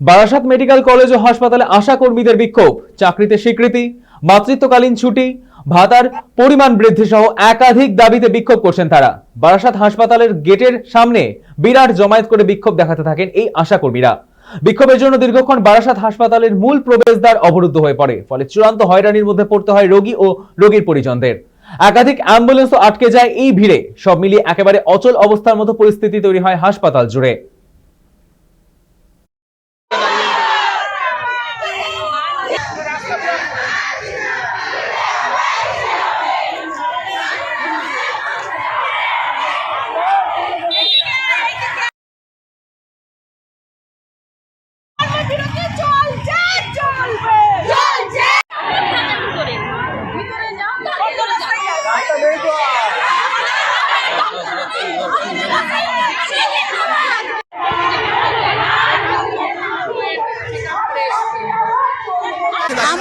Barasat medical college ও হাসপাতালে আশা কর্মীদের বিক্ষোভ, চাকরিতে স্বীকৃতি, মাতৃত্বকালীন ছুটি, ভাতার পরিমাণ বৃদ্ধি সহ একাধিক দাবিতে বিক্ষোভ করছেন তারা। বারাসাত হাসপাতালের গেটের সামনে বিরাট জমায়েত করে বিক্ষোভ দেখাতে থাকেন এই আশা কর্মীরা। বিক্ষোভের জন্য দীর্ঘক্ষণ বারাসাত হাসপাতালের মূল প্রবেশদ্বার অবরুদ্ধ হয়ে পড়ে, ফলে চূড়ান্ত হয়রানির মধ্যে পড়তে হয় রোগী ও রোগীর পরিজনদের। একাধিক অ্যাম্বুলেন্সও আটকে যায় এই ভিড়ে। সব মিলিয়ে একেবারে অচল অবস্থার মতো পরিস্থিতি তৈরি হয় হাসপাতাল জুড়ে।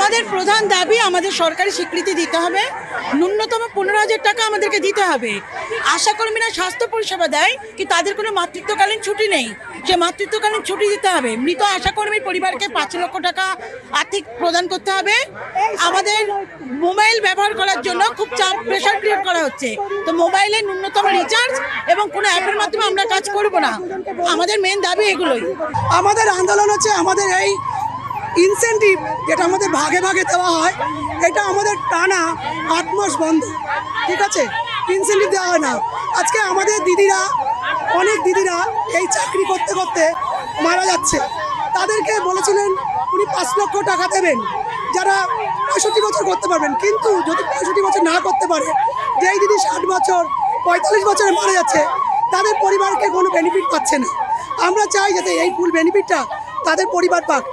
আমাদের প্রধান দাবি আমাদের সরকারি স্বীকৃতি দিতে হবে। ন্যূনতম পনেরো হাজার টাকা আমাদেরকে দিতে হবে। আশাকর্মীরা স্বাস্থ্য পরিষেবা দেয় কি তাদের কোনো মাতৃত্বকালীন ছুটি নেই। সে মাতৃত্বকালীন ছুটি দিতে হবে, মৃত আশাকর্মীর পরিবারকে পাঁচ লক্ষ টাকা আর্থিক প্রদান করতে হবে। আমাদের মোবাইল ব্যবহার করার জন্য খুব চাপ প্রেশার ক্রিয়েট করা হচ্ছে। তো মোবাইলে ন্যূনতম রিচার্জ এবং কোনো অ্যাপের মাধ্যমে আমরা কাজ করব না। আমাদের মেন দাবি এগুলোই। আমাদের আন্দোলন হচ্ছে আমাদের এই ইনসেন্টিভ যেটা আমাদের ভাগে ভাগে দেওয়া হয়, এটা আমাদের টানা আট মাস বন্ধ। ঠিক আছে? ইনসেন্টিভ দেওয়া হয় না। আজকে আমাদের দিদিরা, অনেক দিদিরা এই চাকরি করতে করতে মারা যাচ্ছে। তাদেরকে বলেছিলেন, উনি পাঁচ লক্ষ টাকা দেবেন। যারা পঁয়ষট্টি বছর করতে পারবেন। কিন্তু যদি পঁয়ষট্টি বছর না করতে পারে, যেই দিদি ষাট বছর, পঁয়তাল্লিশ বছরে মারা যাচ্ছে, তাদের পরিবারকে কোনো বেনিফিট পাচ্ছে না। আমরা চাই যাতে এই ফুল বেনিফিটটা তাদের পরিবার পাক।